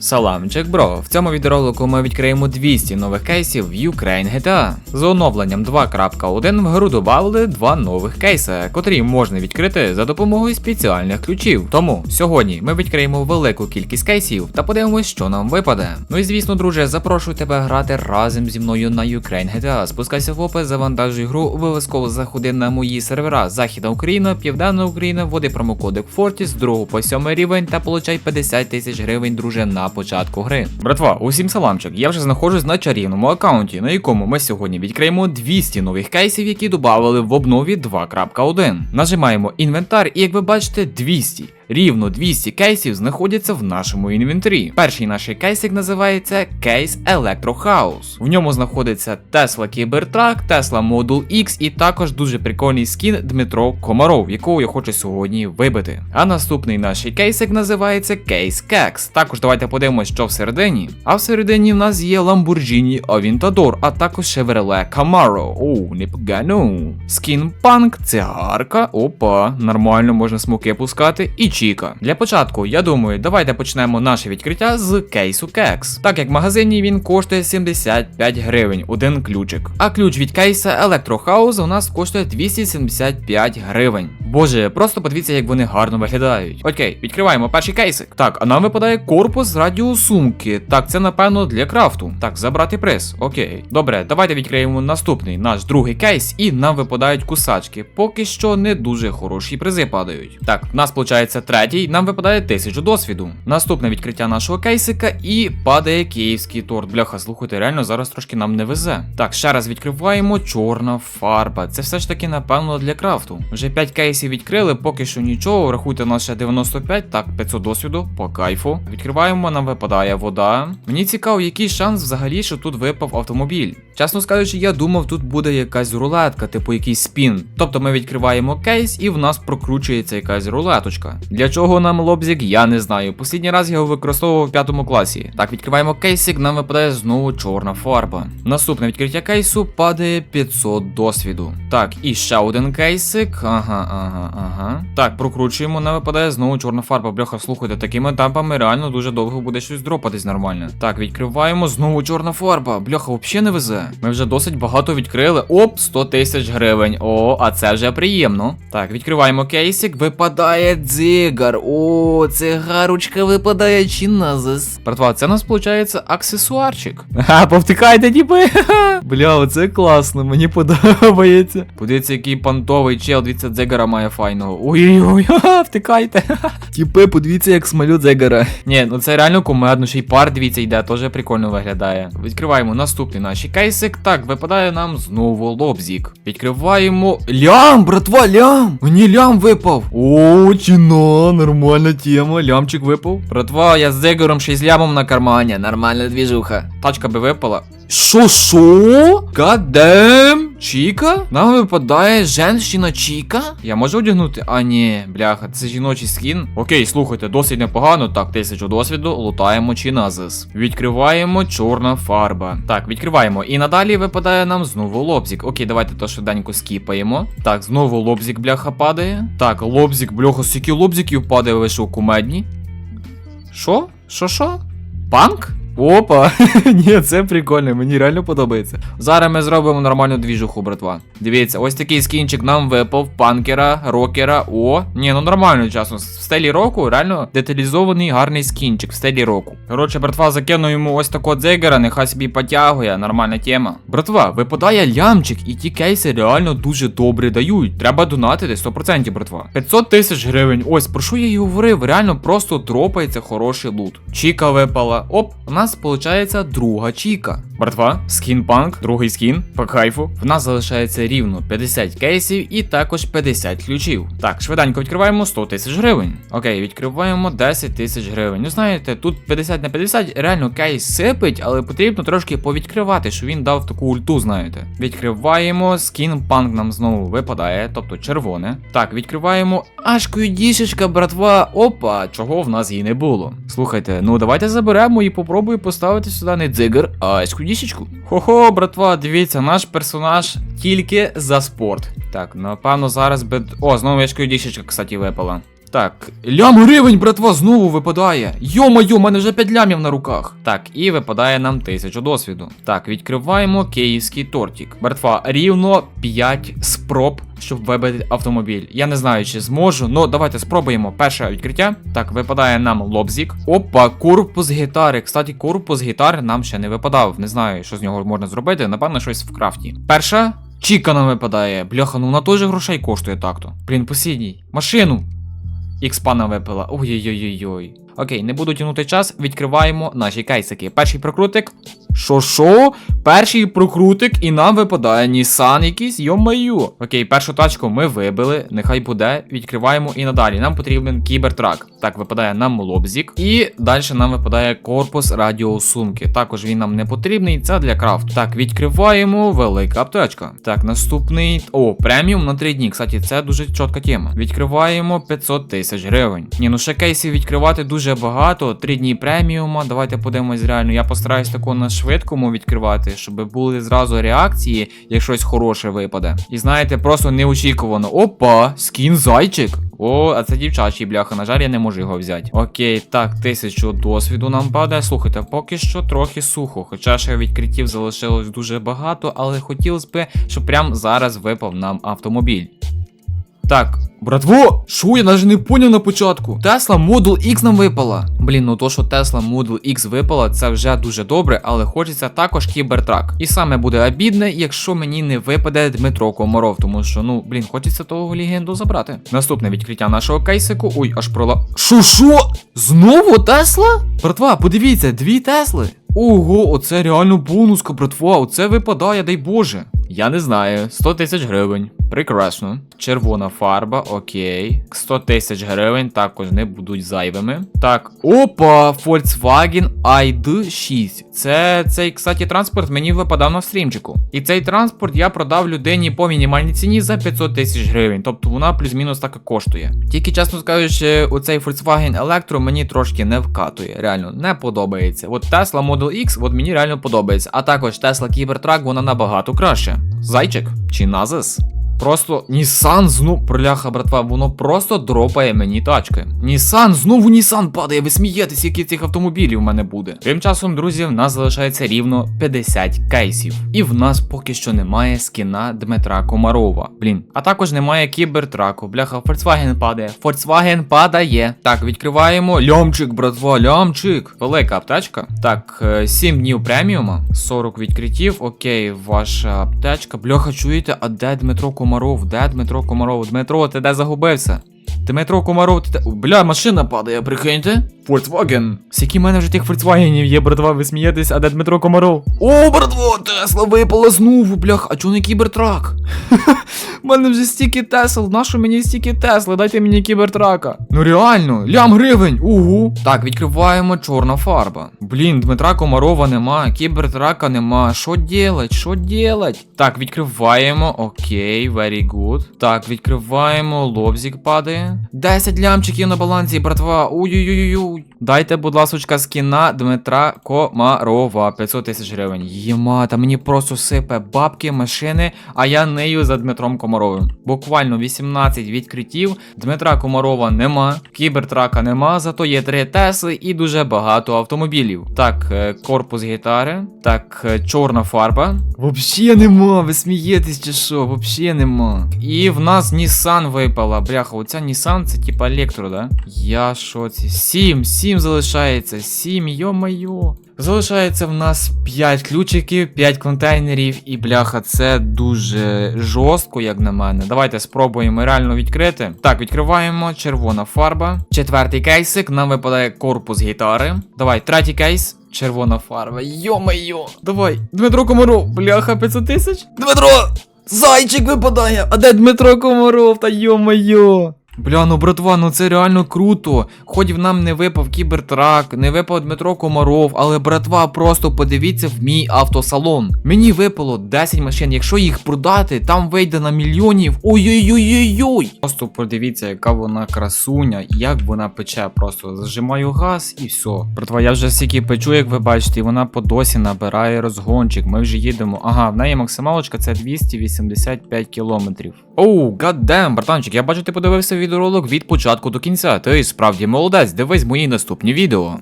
Саламчик, бро. В цьому відеоролику ми відкриємо 200 нових кейсів в Ukraine GTA. З оновленням 2.1 в гру додали два нових кейси, котрі можна відкрити за допомогою спеціальних ключів. Тому сьогодні ми відкриємо велику кількість кейсів та подивимось, що нам випаде. Ну і звісно, друже, запрошую тебе грати разом зі мною на Ukraine GTA. Спускайся в опис, завантажуй гру, обов'язково заходи на мої сервера Західна Україна, Південна Україна, вводи промокодик Fortis з 2 по 7 рівень та получай 50 тисяч гривень, друже, на початку гри. Братва, усім саламчик. Я вже знаходжусь на чарівному аккаунті, на якому ми сьогодні відкриємо 200 нових кейсів, які додали в обнові 2.1. Нажимаємо інвентар, і як ви бачите, 200. Рівно 200 кейсів знаходяться в нашому інвентарі. Перший наш кейсик називається кейс Electro House. В ньому знаходиться Tesla Cybertruck, Tesla Model X і також дуже прикольний скін Дмитро Комаров, якого я хочу сьогодні вибити. А наступний наш кейсик називається кейс Kex. Також давайте подивимось, що всередині. А всередині в нас є Lamborghini Aventador, а також Chevrolet Camaro. Оу, непогано. Скін Punk, цигарка. Опа, нормально можна смоки пускати. І Чіка. Для початку, я думаю, давайте почнемо наше відкриття з кейсу Кекс. Так як в магазині він коштує 75 гривень, один ключик. А ключ від кейса House у нас коштує 275 гривень. Боже, просто подивіться, як вони гарно виглядають. Окей, відкриваємо перший кейсик. Так, а нам випадає корпус радіосумки. Так, це напевно для крафту. Так, забрати приз. Окей. Добре, давайте відкриємо наступний наш другий кейс, і нам випадають кусачки. Поки що не дуже хороші призи падають. Так, в нас виходить третій, нам випадає 1000 досвіду. Наступне відкриття нашого кейсика і падає київський торт. Бляха, слухайте, реально зараз трошки нам не везе. Так, ще раз відкриваємо чорна фарба. Це все ж таки, напевно, для крафту. Вже 5 кейсів відкрили, поки що нічого. Рахуйте нас ще 95, так, 500 досвіду, по кайфу. Відкриваємо, нам випадає вода. Мені цікаво, який шанс взагалі, що тут випав автомобіль. Чесно скажучи, я думав, тут буде якась рулетка, типу якийсь спін. Тобто ми відкриваємо кейс і в нас прокручується якась рулеточка. Для чого нам лобзик, я не знаю. Послідній раз його використовував в п'ятому класі. Так, відкриваємо кейсик, нам випадає знову чорна фарба. Наступне відкриття кейсу падає 500 досвіду. Так, і ще один кейсик. Ага, ага, ага. Так, прокручуємо, нам випадає знову чорна фарба. Бляха, слухайте, такими темпами реально дуже довго буде щось дропатись нормально. Так, відкриваємо знову чорна фарба. Бляха, взагалі не везе. Ми вже досить багато відкрили. Оп, 100 тисяч гривень. О, а це вже приємно. Так, відкриваємо кейсик, випадає дзигар. О, цигарочка випадає чи назис. Братва, це у нас виходить аксесуарчик. Ха, повтикайте, ніби. Бля, оце класно, мені подобається. Подивіться, який понтовий чел, дивіться, дзигара має файного. Ой-ой-ой, втикайте. Тіпи, подивіться, як смалю дзигара. Ні, ну це реально кумедно, ще й пар, дивіться, йде, теж прикольно виглядає. Відкриваємо наступний наш кейсик. Так, випадає нам знову лобзік. Відкриваємо. Лям, братва, лям! Мені лям випав. О, чина, нормальна тема. Лямчик випав. Братва, я з дзигаром ще й з лямом на кармані. Нормальна двіжуха. Тачка би випала. Шо, шо? Гадем? Чіка? Нам випадає женщина Чіка? Я можу одягнути? А ні, бляха, це жіночий скін. Окей, слухайте, досить непогано. Так, тисячу досвіду, лутаємо чиназис. Відкриваємо чорна фарба. Так, відкриваємо. І надалі випадає нам знову лобзик. Окей, давайте то швиденько скіпаємо. Так, знову лобзик, бляха, падає. Так, лобзик, бляха, скільки лобзиків падає, ви що, кумедні? Що? Що що? Панк? Опа, ні, це прикольно, мені реально подобається. Зараз ми зробимо нормальну двіжуху, братва. Дивіться, ось такий скінчик нам випав, панкера, рокера. О, ні, ну нормально, чесно. В стилі року реально деталізований гарний скінчик в стилі року. Коротше, братва, закину йому ось такого дзигера, нехай собі потягує, нормальна тема. Братва, випадає лямчик, і ті кейси реально дуже добре дають. Треба донатити 100%, братва. 500 тисяч гривень. Ось про що я і говорив, реально просто дропається хороший лут. Чіка випала. Оп, у нас виходить друга чіка. Братва, скін-панк, другий скін, по кайфу. В нас залишається рівно 50 кейсів і також 50 ключів. Так, швиденько відкриваємо 100 тисяч гривень. Окей, відкриваємо 10 тисяч гривень. Ну знаєте, тут 50 на 50 реально кейс сипить, але потрібно трошки повідкривати, щоб він дав таку ульту, знаєте. Відкриваємо, скін панк нам знову випадає, тобто червоне. Так, відкриваємо аж дішечка, братва. Опа, чого в нас її не було. Слухайте, ну давайте заберемо і попробую поставити сюди не дзигар, а аську дісічку. Хо-хо, братва, дивіться, наш персонаж тільки за спорт. Так, напевно, зараз би. О, знову аж дісічка, кстати, випала. Так, лям гривень, братва, знову випадає. Йо-моє, у мене вже 5 лямів на руках. Так, і випадає нам 1000 досвіду. Так, відкриваємо київський тортик. Братва, рівно 5 спроб, щоб вибити автомобіль. Я не знаю, чи зможу, але давайте спробуємо. Перше відкриття. Так, випадає нам лобзик. Опа, корпус гітари. Кстати, корпус гітари нам ще не випадав. Не знаю, що з нього можна зробити. Напевно, щось в крафті. Перша. Чіка нам випадає. Бляха, ну вона теж грошей коштує так-то. Блін, посідній. Машину. Ікспана випила. Ой-ой-ой-ой. Окей, не буду тягнути час, відкриваємо наші кейсики. Перший прокрутик. Що що? Перший прокрутик, і нам випадає Nissan якийсь, йо-маю. Окей, першу тачку ми вибили, нехай буде. Відкриваємо і надалі. Нам потрібен кібертрак. Так, випадає нам лобзик. І далі нам випадає корпус радіосумки. Також він нам не потрібний, це для крафту. Так, відкриваємо велика аптечка. Так, наступний. О, преміум на 3 дні. Кстати, це дуже чітка тема. Відкриваємо 500 тисяч гривень. Ні, ну ще кейсів відкривати дуже багато. 3 дні преміума. Давайте подивимось реально. Я постараюсь тако на швидкому відкривати, щоб були зразу реакції, як щось хороше випаде. І знаєте, просто неочікувано. Опа, скін зайчик. О, а це дівчачий бляха, на жаль, я не можу його взяти. Окей, так, тисячу досвіду нам падає. Слухайте, поки що трохи сухо. Хоча ще відкриттів залишилось дуже багато, але хотілося б, щоб прямо зараз випав нам автомобіль. Так, братво, що я навіть не поняв на початку. Тесла Model X нам випала. Блін, ну то, що Тесла Model X випала, це вже дуже добре, але хочеться також кібертрак. І саме буде обідне, якщо мені не випаде Дмитро Комаров, тому що, ну, блін, хочеться того легенду забрати. Наступне відкриття нашого кейсику. Ой, аж прола. Що, що? Знову Тесла? Братва, подивіться, дві Тесли. Ого, оце реально бонуска, братва, оце випадає, дай Боже. Я не знаю, 100 тисяч гривень. Прекрасно. Червона фарба, окей. 100 тисяч гривень також не будуть зайвими. Так, опа, Volkswagen ID6. Це цей, кстати, транспорт мені випадав на стрімчику. І цей транспорт я продав людині по мінімальній ціні за 500 тисяч гривень. Тобто вона плюс-мінус так і коштує. Тільки, чесно кажучи, оцей Volkswagen Electro мені трошки не вкатує. Реально, не подобається. От Tesla Model X, от мені реально подобається. А також Tesla Cybertruck, вона набагато краще. Зайчик чи Назис? Просто Нісан знов проляха, братва, воно просто дропає мені тачки. Нісан, знову Нісан падає, ви смієтесь, які цих автомобілів в мене буде. Тим часом, друзі, в нас залишається рівно 50 кейсів. І в нас поки що немає скіна Дмитра Комарова. Блін. А також немає кібертраку. Бляха, Volkswagen падає. Volkswagen падає. Так, відкриваємо. Лямчик, братва, лямчик. Велика аптечка. Так, 7 днів преміума, 40 відкриттів. Окей, ваша аптечка. Бляха, чуєте, а де Дмитро Комаров? Де Дмитро Комаров? Дмитро, ти де загубився? Дмитро Комаров, ти. Бля, машина падає, прикиньте. Volkswagen. Скільки в мене вже тих Volkswagenів є, братва, ви смієтесь, а де Дмитро Комаров? О, братво, Тесла випала знову, блях, а чого не кібертрак? У мене вже стільки Тесл, нащо мені стільки Тесли? Дайте мені кібертрака. Ну реально, лям гривень, угу. Так, відкриваємо чорна фарба. Блін, Дмитра Комарова нема, кібертрака нема. Що делать? Що делать? Так, відкриваємо. Окей, very good. Так, відкриваємо, лобзик падає. 10 лямчиків на балансі, братва. Ой-ой-ой-ой. Дайте, будь ласочка, скіна Дмитра Комарова. 500 тисяч гривень. Єма, та мені просто сипе бабки, машини, а я нею за Дмитром Комаровим. Буквально 18 відкриттів. Дмитра Комарова нема, кібертрака нема, зато є 3 Тесли і дуже багато автомобілів. Так, е, корпус гітари. Так, е, чорна фарба. Вообще нема, ви смієтесь чи що? Вообще нема. І в нас Nissan випала. Бляха, оця Nissan це типа електро, да? Я це? 7, 7 залишається. 7, йо-моє. Залишається в нас 5 ключиків, 5 контейнерів, і бляха, це дуже жорстко, як на мене. Давайте спробуємо реально відкрити. Так, відкриваємо червона фарба. Четвертий кейсик, нам випадає корпус гітари. Давай, третій кейс. Червона фарба. Йо-майо. Давай, Дмитро Комаров, бляха, 500 тисяч. Дмитро! Зайчик випадає! А де Дмитро Комаров? Та йо-майо! Бля, ну братва, ну це реально круто. Хоч в нам не випав кібертрак, не випав Дмитро Комаров, але братва, просто подивіться в мій автосалон. Мені випало 10 машин. Якщо їх продати, там вийде на мільйонів. Ой-ой-ой-ой-ой. Просто подивіться, яка вона красуня, як вона пече. Просто зажимаю газ і все. Братва, я вже стільки печу, як ви бачите, і вона по досі набирає розгончик. Ми вже їдемо. Ага, в неї максималочка це 285 кілометрів. Оу, гаддем, братанчик, я бачу, ти подивився відеоролик від початку до кінця. Ти справді молодець, дивись мої наступні відео.